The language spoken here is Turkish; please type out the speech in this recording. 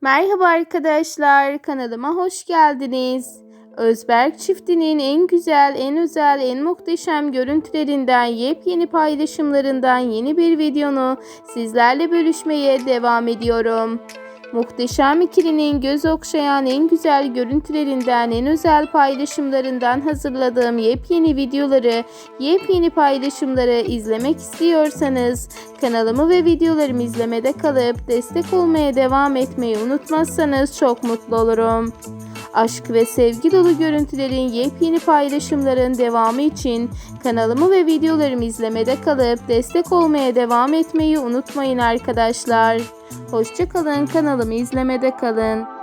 Merhaba arkadaşlar, kanalıma hoş geldiniz. Özberk çiftinin en güzel, en özel, en muhteşem görüntülerinden, yepyeni paylaşımlarından yeni bir videonu sizlerle bölüşmeye devam ediyorum. Muhteşem ikilinin göz okşayan en güzel görüntülerinden, en özel paylaşımlarından hazırladığım yepyeni videoları, yepyeni paylaşımları izlemek istiyorsanız kanalımı ve videolarımı izlemede kalıp destek olmaya devam etmeyi unutmazsanız çok mutlu olurum. Aşk ve sevgi dolu görüntülerin yepyeni paylaşımların devamı için kanalımı ve videolarımı izlemede kalıp destek olmaya devam etmeyi unutmayın arkadaşlar. Hoşçakalın kanalımı izlemede kalın.